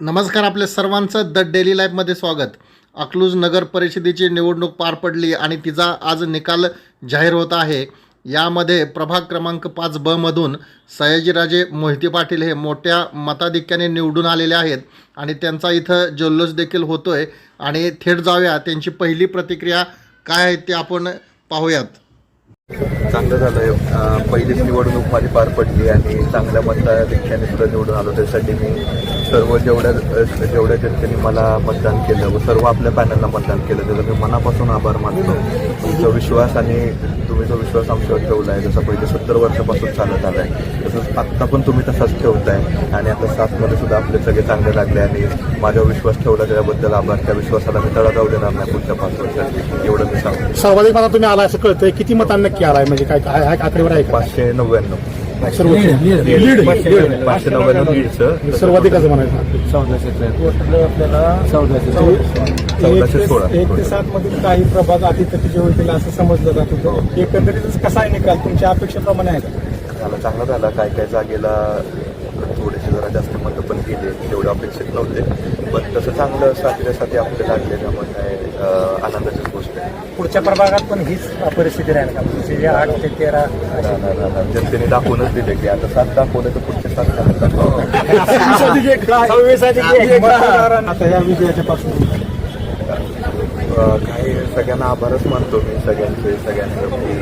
नमस्कार आपल्या सर्वांचं द डेली लाईफमध्ये स्वागत. अकलूज नगर परिषदेची निवडणूक पार पडली आणि तिचा आज निकाल जाहीर होत आहे. यामध्ये प्रभाग क्रमांक पाच ब मधून सयाजीराजे मोहिते पाटील हे मोठ्या मताधिक्याने निवडून आलेले आहेत आणि त्यांचा इथं जल्लोष देखील होतो आहे आणि थेट जाऊया त्यांची पहिली प्रतिक्रिया काय आहे ते आपण पाहूयात. चांगलं झालं. पहिलीच निवडणूक माझी पार पडली आणि चांगल्या मताधिक्याने सुद्धा निवडून आलो त्यासाठी मी. सर्व जेवढ्या जेवढ्या जनतेने मला मतदान केलं व सर्व आपल्या पॅनलला मतदान केलं त्याचा मी मनापासून आभार मानतो. तुमचा विश्वास आणि तुम्ही जो विश्वास आमच्यावर ठेवला आहे जसा पहिले सत्तर वर्षापासून चालत आला आहे तसंच आत्ता पण तुम्ही तसाच ठेवताय. आणि आता सातमध्ये सुद्धा आपले सगळे चांगले लागले आणि माझ्यावर विश्वास ठेवला त्याबद्दल आभार. त्या विश्वासाला मी तळा जाऊ देणार नाही पुढच्या पाच वर्षात. एवढं मी सांगतो. सर्वाधिक मतात तुम्ही आला असं कळतंय. किती मतांना नक्की आलाय? म्हणजे काय काय आहे आकडेवर आहे पाचशे नव्याण्णव. सर्वोच्च लीड लीड पाचशे नव्याण्णव लीडचं. सर्वाधिकच म्हणायचं. चौदाशे सोळा. एक ते सात मधील काही प्रभाग अतिथीचे होतील असं समजलं जात होतं. एकंदरीतच कसा आहे निकाल तुमच्या अपेक्षेप्रमाणे आहे? का चांगला झाला. काय काय जागेला थोडेसे जरा जास्त मतं पण गेले तेवढं अपेक्षित नव्हते. पण तसं चांगलं साथीसाठी आपले लागले त्यामुळे काय अं, आनंदाचीच गोष्ट आहे. पुढच्या प्रभागात पण हीच परिस्थिती राहील का? म्हणजे जे आठ ते तेरा. जनतेने दाखवूनच दिले की आता सात दाखवलं तर पुढचे सात. आता या विजयाच्या पासून. अं, काही सगळ्यांना आभारच मानतो मी सगळ्यांचे सगळ्यांवरती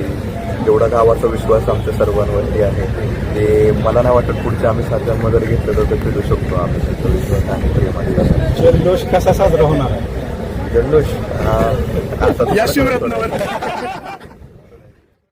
जेवढा गावाचा विश्वास आमच्या सर्वांवरती आहे. ते मला नाही वाटत पुढच्या आम्ही साध्यांमध्ये जर घेतलं तर ते फिरू शकतो आम्ही. त्याचा विश्वास आहे प्रेमाने जल्लोष कसा साजरा होणार आहे? जल्लोष अं, आता